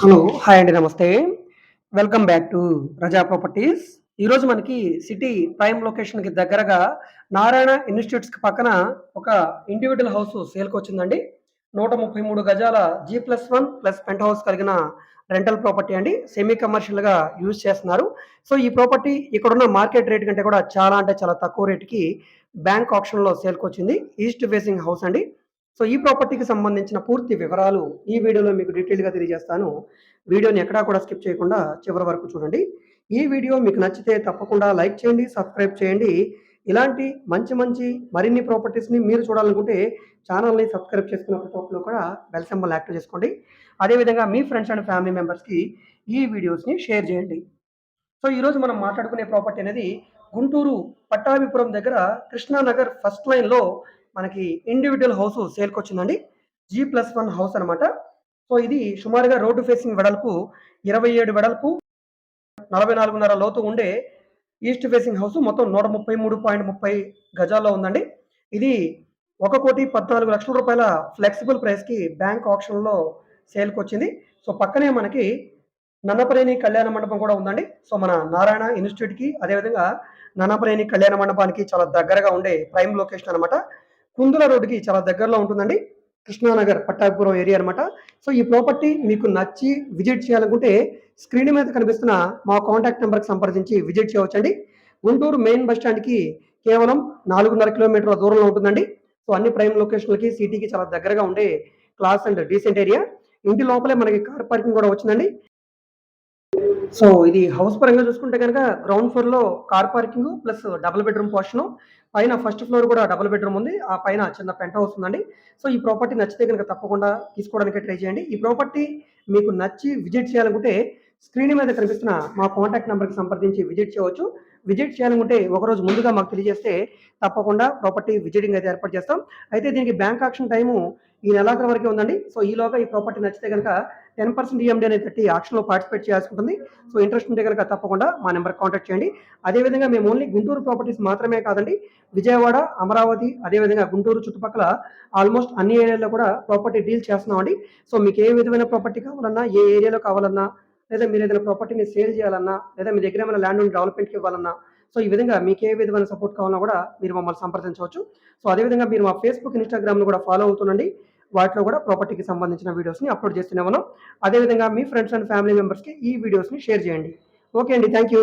Hello hi అండి నమస్తే. Welcome back to Praja properties ఈరోజు మనకి సిటీ ప్రైమ్ లొకేషన్కి దగ్గరగా నారాయణ ఇన్స్టిట్యూట్స్కి పక్కన ఒక ఇండివిజువల్ హౌస్ సేల్కి వచ్చిందండి. నూట ముప్పై మూడు గజాల G plus one plus penthouse కలిగిన రెంటల్ ప్రాపర్టీ అండి. సెమీ కమర్షియల్గా యూజ్ చేస్తున్నారు. సో ఈ ప్రాపర్టీ ఇక్కడున్న మార్కెట్ రేట్ కంటే కూడా చాలా అంటే చాలా తక్కువ రేటుకి బ్యాంక్ ఆప్షన్లో సేల్కి వచ్చింది. ఈస్ట్ ఫేసింగ్ హౌస్ అండి. సో ఈ ప్రాపర్టీకి సంబంధించిన పూర్తి వివరాలు ఈ వీడియోలో మీకు డీటెయిల్గా తెలియజేస్తాను. వీడియోని ఎక్కడా కూడా స్కిప్ చేయకుండా చివరి వరకు చూడండి. ఈ వీడియో మీకు నచ్చితే తప్పకుండా లైక్ చేయండి సబ్స్క్రైబ్ చేయండి. ఇలాంటి మంచి మంచి మరిన్ని ప్రాపర్టీస్ని మీరు చూడాలనుకుంటే ఛానల్ని సబ్స్క్రైబ్ చేసుకున్న ప్రతి కూడా బెల్ సింబల్ యాక్టివ్ చేసుకోండి. అదేవిధంగా మీ ఫ్రెండ్స్ అండ్ ఫ్యామిలీ మెంబర్స్కి ఈ వీడియోస్ని షేర్ చేయండి. సో ఈరోజు మనం మాట్లాడుకునే ప్రాపర్టీ అనేది గుంటూరు పట్టాభిపురం దగ్గర కృష్ణానగర్ ఫస్ట్ లైన్లో మనకి ఇండివిజువల్ హౌస్ సేల్కి వచ్చిందండి. జీ ప్లస్ వన్ హౌస్ అనమాట సో ఇది సుమారుగా రోడ్డు ఫేసింగ్ వెడల్పు ఇరవై ఏడు వెడల్పు నలభై నాలుగున్నర లోతు ఉండే ఈస్ట్ ఫేసింగ్ హౌస్ మొత్తం నూట ముప్పై మూడు పాయింట్ ముప్పై గజాల్లో ఉందండి. ఇది ఒక కోటి పద్నాలుగు లక్షల రూపాయల ఫ్లెక్సిబుల్ ప్రైస్కి బ్యాంక్ ఆప్షన్లో సేల్కి వచ్చింది. సో పక్కనే మనకి నన్నపరేణి కళ్యాణ మండపం కూడా ఉందండి. సో మన నారాయణ ఇన్స్టిట్యూట్కి అదేవిధంగా నన్నపరేణి కళ్యాణ మండపానికి చాలా దగ్గరగా ఉండే ప్రైమ్ లొకేషన్ అనమాట కుందుల రోడ్డుకి చాలా దగ్గరలో ఉంటుందండి. కృష్ణానగర్ పట్టాభిపురం ఏరియా అనమాట సో ఈ ప్రాపర్టీ మీకు నచ్చి విజిట్ చేయాలనుకుంటే స్క్రీన్ మీద కనిపిస్తున్న మా కాంటాక్ట్ నెంబర్కి సంప్రదించి విజిట్ చేయవచ్చండి. గుంటూరు మెయిన్ బస్ స్టాండ్కి కేవలం నాలుగున్నర కిలోమీటర్ల దూరంలో ఉంటుందండి. సో అన్ని ప్రైమ్ లొకేషన్లకి సిటీకి చాలా దగ్గరగా ఉండే క్లాస్ అండ్ డీసెంట్ ఏరియా. ఇంటి లోపలే మనకి కార్ పార్కింగ్ కూడా వచ్చిందండి. సో ఇది హౌస్ పరంగా చూసుకుంటే కనుక గ్రౌండ్ ఫ్లోర్లో car parking plus double bedroom portion పైన ఫస్ట్ ఫ్లోర్ కూడా డబుల్ బెడ్రూమ్ ఉంది. ఆ పైన చిన్న పెంట్ హౌస్ ఉందండి. సో ఈ ప్రాపర్టీ నచ్చితే కనుక తప్పకుండా తీసుకోవడానికి ట్రై చేయండి. ఈ ప్రాపర్టీ మీకు నచ్చి విజిట్ చేయాలనుకుంటే స్క్రీన్ మీద కనిపిస్తున్న మా కాంటాక్ట్ నెంబర్కి సంప్రదించి విజిట్ చేయవచ్చు. విజిట్ చేయాలనుకుంటే ఒకరోజు ముందుగా మాకు తెలియజేస్తే తప్పకుండా ప్రాపర్టీ విజిటింగ్ అయితే ఏర్పాటు చేస్తాం. అయితే దీనికి బ్యాంక్ ఆక్షన్ టైము ఈ నెలాఖరు వరకే ఉందండి. సో ఈలోగా ఈ ప్రాపర్టీ నచ్చితే కనుక టెన్ పర్సెంట్ ఈఎండి అనేది పెట్టి ఆక్షన్లో పార్టిసిపేట్ చేయాల్సి ఉంటుంది. సో ఇంట్రెస్ట్ ఉంటే కనుక తప్పకుండా మా నెంబర్ కాంటాక్ట్ చేయండి. అదేవిధంగా మేము ఓన్లీ గుంటూరు ప్రాపర్టీస్ మాత్రమే కాదండి విజయవాడ అమరావతి అదేవిధంగా గుంటూరు చుట్టుపక్కల ఆల్మోస్ట్ అన్ని ఏరియాలో కూడా ప్రాపర్టీ డీల్ చేస్తున్నామండి. సో మీకు ఏ విధమైన ప్రాపర్టీ కావాలన్నా ఏ ఏరియాలో కావాలన్నా లేదా మీరు ఏదైనా ప్రాపర్టీని సేల్ చేయాలన్నా లేదా మీ దగ్గర ఏమైనా ల్యాండ్ డెవలప్మెంట్కి ఇవ్వాలన్నా సో ఈ విధంగా మీకు ఏ విధమైన సపోర్ట్ కావాలన్నా కూడా మీరు మమ్మల్ని సంప్రదించవచ్చు. సో అదేవిధంగా మీరు మా ఫేస్బుక్ ఇన్స్టాగ్రామ్ను కూడా ఫాలో అవుతుండండి. వాటిలో కూడా ప్రాపర్టీకి సంబంధించిన వీడియోస్ని అప్లోడ్ చేస్తూనే ఉన్నాం. అదేవిధంగా మీ ఫ్రెండ్స్ అండ్ ఫ్యామిలీ మెంబర్స్కి ఈ వీడియోస్ని షేర్ చేయండి. ఓకే అండి థ్యాంక్ యూ